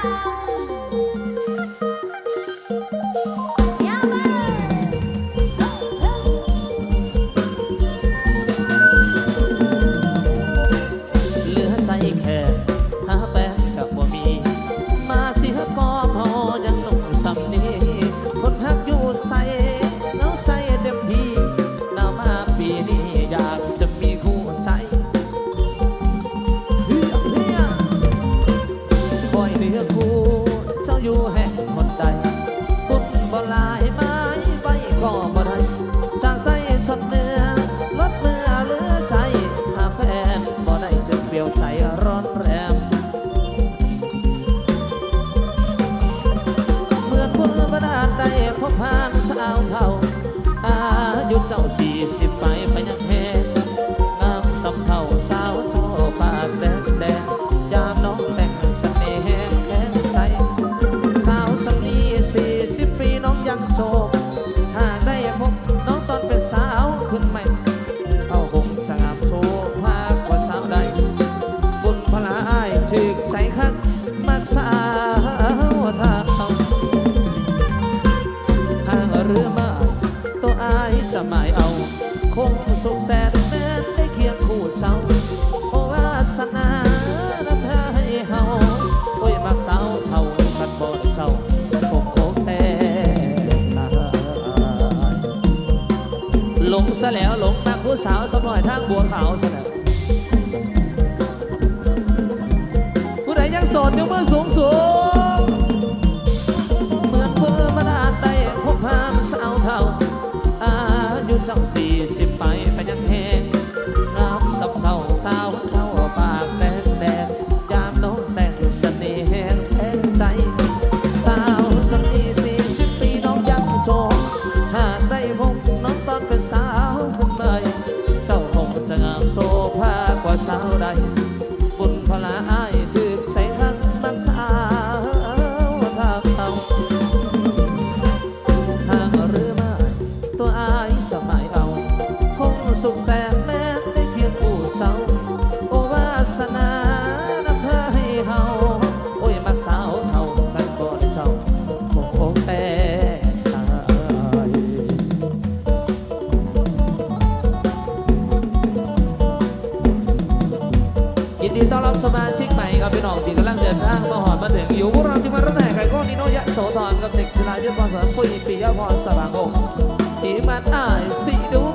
아! อยู่แห่งหนใดบุญบ่หลายไม้ไว้ก็บ่ได้จากใต้ชดเนื้อลดเมื่อเหลือใช้หาแพงบ่ได้จะเปลี่ยวใจร้อนแรงเหมือนบุญบ่ได้พบผ่านสาวเท่า ซะแล้วหลงนักผู้สาวสมน่อยทางบัวขาวซะแล้วผู้ใดยังสดนิ้เมื่อสูงสูงเหมือนเพื่อมาดาใดพบพานสาวเท่าอายุจังสี่สิบ life มาชิกใหม่ครับพี่น้องที่กำลังเดินทางมาหอนมาถึงอยู่พวกเราที่มาตั้งแต่กันก็นนิโนยะโสธรกับเด็กศิลายุทธพรสารพุยปิยพรสระงโอทีมันอ้ายสีดู